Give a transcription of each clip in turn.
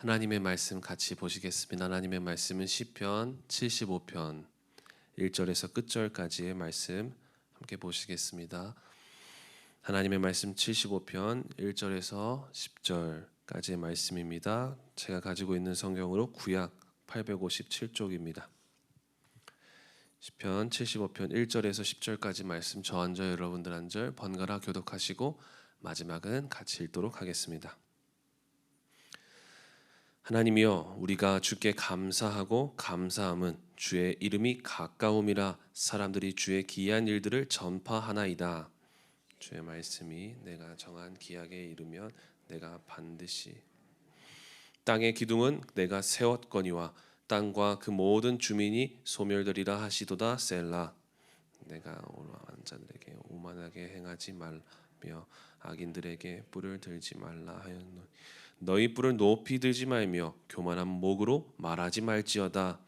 하나님의 말씀 같이 보시겠습니다. 하나님의 말씀은 시편 75편 1절에서 끝절까지의 말씀 함께 보시겠습니다. 하나님의 말씀 75편 1절에서 10절까지의 말씀입니다. 제가 가지고 있는 성경으로 구약 857쪽입니다. 시편 75편 1절에서 10절까지 말씀 저 한 절 여러분들 한 절 번갈아 교독하시고 마지막은 같이 읽도록 하겠습니다. 하나님이여 우리가 주께 감사하고 감사함은 주의 이름이 가까움이라 사람들이 주의 기이한 일들을 전파하나이다. 주의 말씀이 내가 정한 기약에 이르면 내가 반드시 땅의 기둥은 내가 세웠거니와 땅과 그 모든 주민이 소멸되리라 하시도다 셀라 내가 오만한 자들에게 오만하게 행하지 말며 악인들에게 뿔을 들지 말라 하였노니 너희 뿔을 높이 들지 말며 교만한 목으로 말하지 말지어다.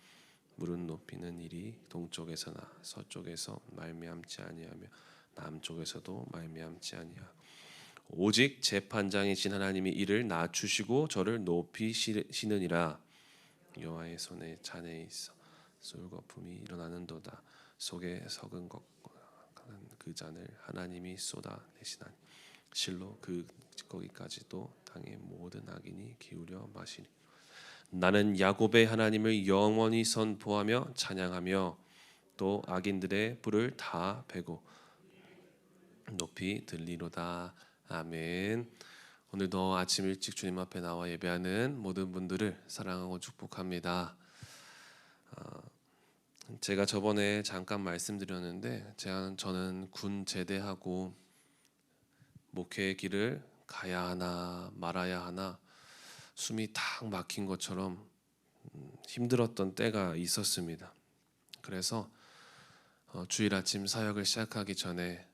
물은 높이는 일이 동쪽에서나 서쪽에서 말미암지 아니하며 남쪽에서도 말미암지 아니하. 오직 재판장이신 하나님이 이를 낮추시고 저를 높이시느니라. 여호와의 손에 잔에 있어 쏠거품이 일어나는도다. 속에 석은 것그 잔을 하나님이 쏟아내시나니 실로 그 거기까지도 땅의 모든 악인이 기울여 마시니 나는 야곱의 하나님을 영원히 선포하며 찬양하며 또 악인들의 불을 다 베고 높이 들리로다 아멘. 오늘도 아침 일찍 주님 앞에 나와 예배하는 모든 분들을 사랑하고 축복합니다. 어, 제가 저번에 잠깐 말씀드렸는데 저는 군 제대하고 목회의 길을 가야 하나 말아야 하나 숨이 탁 막힌 것처럼 음, 힘들었던 때가 있었습니다. 그래서 어, 주일 아침 사역을 시작하기 전에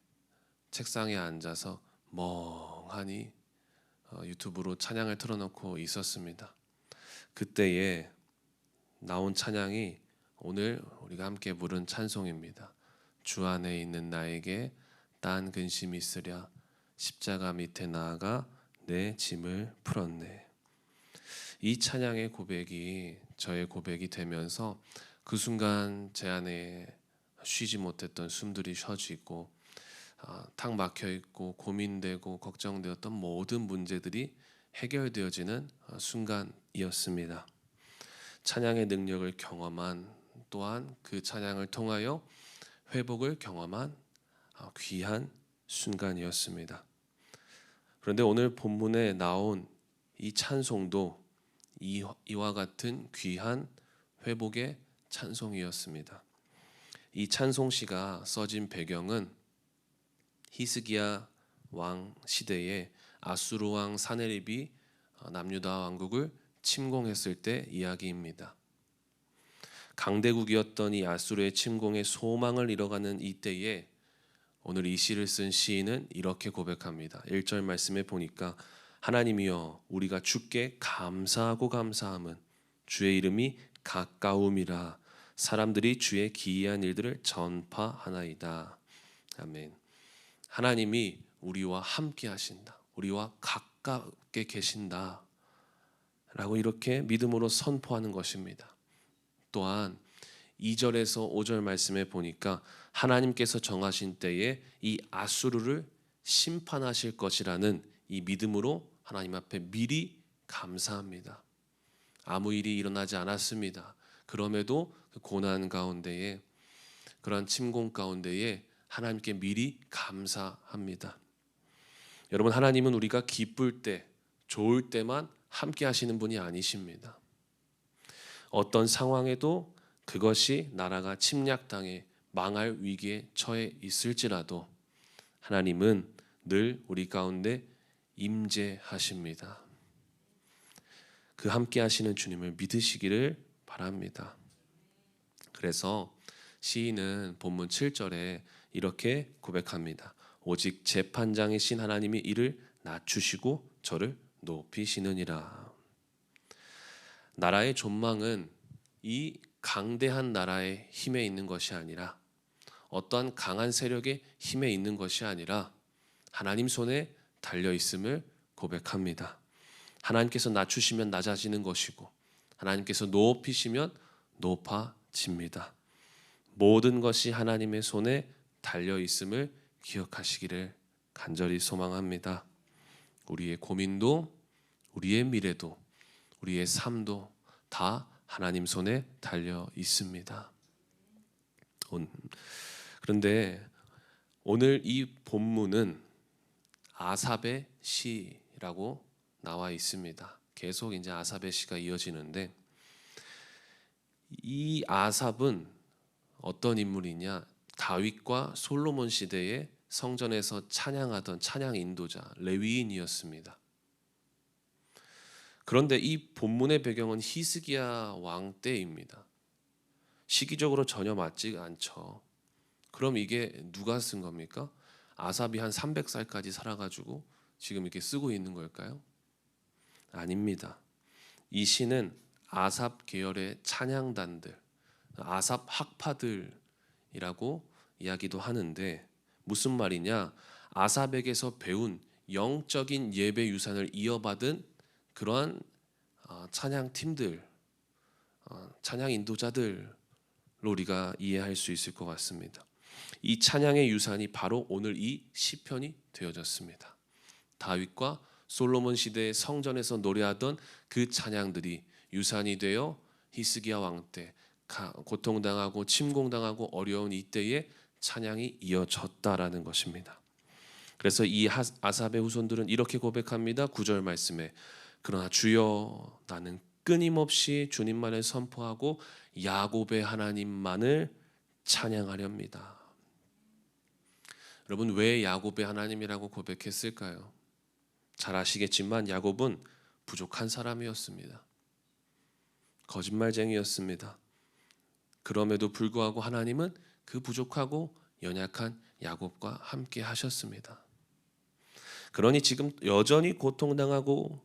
책상에 앉아서 멍하니 어, 유튜브로 찬양을 틀어놓고 있었습니다. 그때에 나온 찬양이 오늘 우리가 함께 부른 찬송입니다. 주 안에 있는 나에게 딴 근심이 있으랴 십자가 밑에 나아가 내 짐을 풀었네. 이 찬양의 고백이 저의 고백이 되면서 그 순간 제 안에 쉬지 못했던 숨들이 쉬어지고 아, 탁 막혀 있고 고민되고 걱정되었던 모든 문제들이 해결되어지는 어, 순간이었습니다. 찬양의 능력을 경험한 또한 그 찬양을 통하여 회복을 경험한 어, 귀한 순간이었습니다. 그런데 오늘 본문에 나온 이 찬송도 이와 같은 귀한 회복의 찬송이었습니다. 이 찬송시가 써진 배경은 히스기야 왕 시대에 아수르 왕 사네립이 어, 남유다 왕국을 침공했을 때 이야기입니다. 강대국이었던 이 아수르의 침공에 소망을 잃어가는 이때에 오늘 이 시를 쓴 시인은 이렇게 고백합니다. 1절 말씀에 보니까 하나님이여 우리가 주께 감사하고 감사함은 주의 이름이 가까움이라 사람들이 주의 기이한 일들을 전파하나이다. 아멘. 하나님이 우리와 함께 하신다. 우리와 가깝게 계신다. 라고 이렇게 믿음으로 선포하는 것입니다. 또한 2절에서 5절 말씀에 보니까 하나님께서 정하신 때에 이 아수르를 심판하실 것이라는 이 믿음으로 하나님 앞에 미리 감사합니다. 아무 일이 일어나지 않았습니다. 그럼에도 그 고난 가운데에 그러한 침공 가운데에 하나님께 미리 감사합니다. 여러분 하나님은 우리가 기쁠 때, 좋을 때만 함께 하시는 분이 아니십니다. 어떤 상황에도 그것이 나라가 침략당해 망할 위기에 처해 있을지라도 하나님은 늘 우리 가운데 임재하십니다. 그 함께 하시는 주님을 믿으시기를 바랍니다. 그래서 시인은 본문 7절에 이렇게 고백합니다. 오직 재판장이신 하나님이 이를 낮추시고 저를 높이시느니라. 나라의 존망은 이 강대한 나라의 힘에 있는 것이 아니라 어떠한 강한 세력의 힘에 있는 것이 아니라 하나님 손에 달려 있음을 고백합니다. 하나님께서 낮추시면 낮아지는 것이고 하나님께서 높이시면 높아집니다. 모든 것이 하나님의 손에 달려 있음을 기억하시기를 간절히 소망합니다. 우리의 고민도 우리의 미래도 우리의 삶도 다 하나님 손에 달려 있습니다. 온- 그런데 오늘 이 본문은 아삽의 시라고 나와 있습니다. 계속 이제 아삽의 시가 이어지는데 이 아삽은 어떤 인물이냐? 다윗과 솔로몬 시대에 성전에서 찬양하던 찬양 인도자 레위인이었습니다. 그런데 이 본문의 배경은 히스기야 왕 때입니다. 시기적으로 전혀 맞지 않죠. 그럼 이게 누가 쓴 겁니까? 아삽이 한 300살까지 살아가지고 지금 이렇게 쓰고 있는 걸까요? 아닙니다. 이 시는 아삽 계열의 찬양단들, 아삽 학파들이라고 이야기도 하는데 무슨 말이냐? 아삽에게서 배운 영적인 예배 유산을 이어받은 그러한 어, 찬양 팀들, 어, 찬양 인도자들로 우리가 이해할 수 있을 것 같습니다. 이 찬양의 유산이 바로 오늘 이 시편이 되어졌습니다. 다윗과 솔로몬 시대의 성전에서 노래하던 그 찬양들이 유산이 되어 히스기야 왕 때 고통당하고 침공당하고 어려운 이때에 찬양이 이어졌다라는 것입니다. 그래서 이 하- 아삽의 후손들은 이렇게 고백합니다. 9절 말씀에 그러나 주여 나는 끊임없이 주님만을 선포하고 야곱의 하나님만을 찬양하렵니다. 여러분 왜 야곱의 하나님이라고 고백했을까요? 잘 아시겠지만 야곱은 부족한 사람이었습니다. 거짓말쟁이였습니다. 그럼에도 불구하고 하나님은 그 부족하고 연약한 야곱과 함께 하셨습니다. 그러니 지금 여전히 고통당하고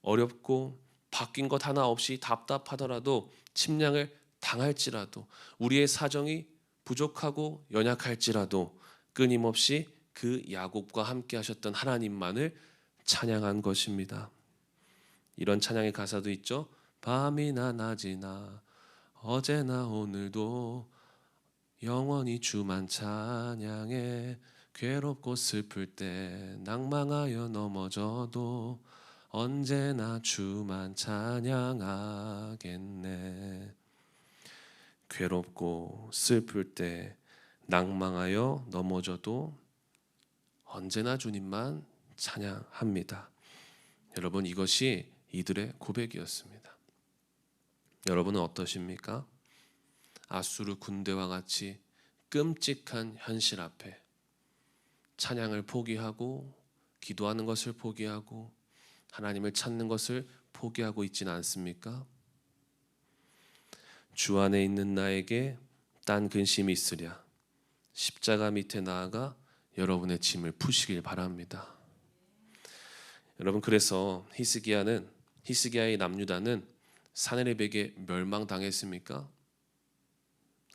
어렵고 바뀐 것 하나 없이 답답하더라도 침략을 당할지라도 우리의 사정이 부족하고 연약할지라도 끊임없이 그 야곱과 함께 하셨던 하나님만을 찬양한 것입니다. 이런 찬양의 가사도 있죠. 밤이나 낮이나 어제나 오늘도 영원히 주만 찬양해 괴롭고 슬플 때 낭망하여 넘어져도 언제나 주만 찬양하겠네. 괴롭고 슬플 때 낭망하여 넘어져도 언제나 주님만 찬양합니다. 여러분 이것이 이들의 고백이었습니다. 여러분은 어떠십니까? 아수르 군대와 같이 끔찍한 현실 앞에 찬양을 포기하고 기도하는 것을 포기하고 하나님을 찾는 것을 포기하고 있지는 않습니까? 주 안에 있는 나에게 딴 근심이 있으랴 십자가 밑에 나아가 여러분의 짐을 푸시길 바랍니다. 여러분 그래서 히스기야는 히스기야의 남유다는 사내립에게 멸망당했습니까?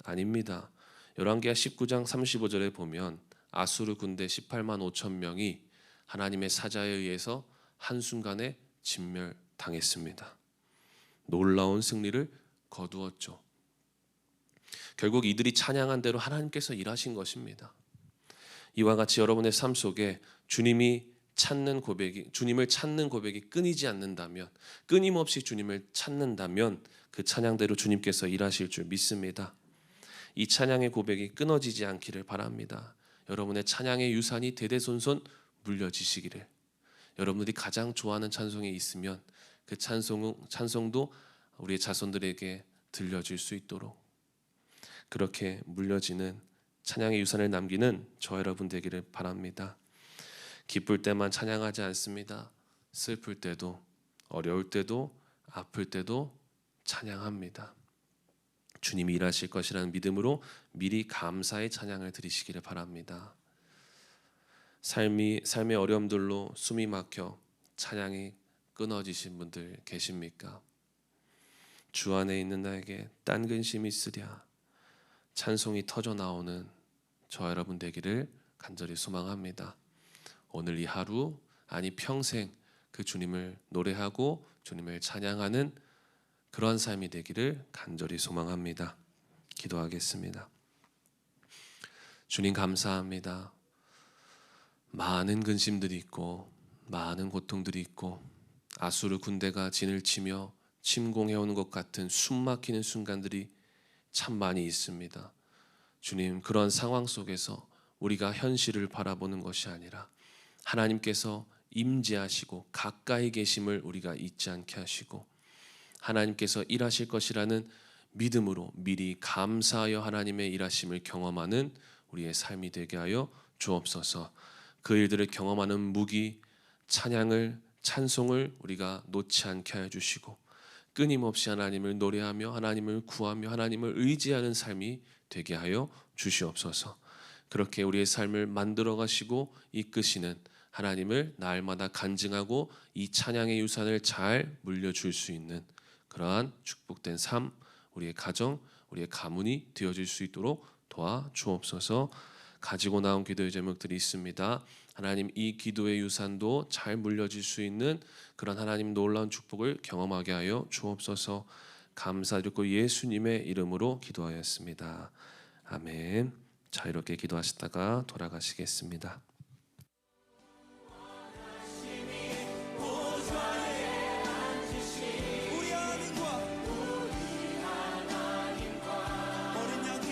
아닙니다. 열왕기하 19장 35절에 보면 아수르 군대 18만 5천 명이 하나님의 사자에 의해서 한순간에 진멸당했습니다. 놀라운 승리를 거두었죠. 결국 이들이 찬양한 대로 하나님께서 일하신 것입니다. 이와 같이 여러분의 삶 속에 주님이 찾는 고백이 주님을 찾는 고백이 끊이지 않는다면 끊임없이 주님을 찾는다면 그 찬양대로 주님께서 일하실 줄 믿습니다. 이 찬양의 고백이 끊어지지 않기를 바랍니다. 여러분의 찬양의 유산이 대대손손 물려지시기를 여러분들이 가장 좋아하는 찬송이 있으면 그 찬송 찬송도 우리의 자손들에게 들려질 수 있도록 그렇게 물려지는 찬양의 유산을 남기는 저 여러분 되기를 바랍니다. 기쁠 때만 찬양하지 않습니다. 슬플 때도 어려울 때도 아플 때도 찬양합니다. 주님이 일하실 것이라는 믿음으로 미리 감사의 찬양을 드리시기를 바랍니다. 삶이 삶의 어려움들로 숨이 막혀 찬양이 끊어지신 분들 계십니까? 주 안에 있는 나에게 딴 근심이 있으랴 찬송이 터져 나오는 저 여러분 되기를 간절히 소망합니다. 오늘 이 하루 아니 평생 그 주님을 노래하고 주님을 찬양하는 그러한 삶이 되기를 간절히 소망합니다. 기도하겠습니다. 주님 감사합니다. 많은 근심들이 있고 많은 고통들이 있고 아수르 군대가 진을 치며 침공해 오는 것 같은 숨막히는 순간들이 참 많이 있습니다. 주님 그런 상황 속에서 우리가 현실을 바라보는 것이 아니라 하나님께서 임재하시고 가까이 계심을 우리가 잊지 않게 하시고 하나님께서 일하실 것이라는 믿음으로 미리 감사하여 하나님의 일하심을 경험하는 우리의 삶이 되게 하여 주옵소서. 그 일들을 경험하는 무기 찬양을 찬송을 우리가 놓지 않게 해 주시고 끊임없이 하나님을 노래하며 하나님을 구하며 하나님을 의지하는 삶이 되게 하여 주시옵소서. 그렇게 우리의 삶을 만들어 가시고 이끄시는 하나님을 날마다 간증하고 이 찬양의 유산을 잘 물려줄 수 있는 그러한 축복된 삶, 우리의 가정, 우리의 가문이 되어질 수 있도록 도와 주옵소서. 가지고 나온 기도의 제목들이 있습니다. 하나님 이 기도의 유산도 잘 물려질 수 있는 그런 하나님 놀라운 축복을 경험하게 하여 주옵소서. 감사드리고 예수님의 이름으로 기도하였습니다. 아멘. 자유롭게 기도하시다가 돌아가시겠습니다.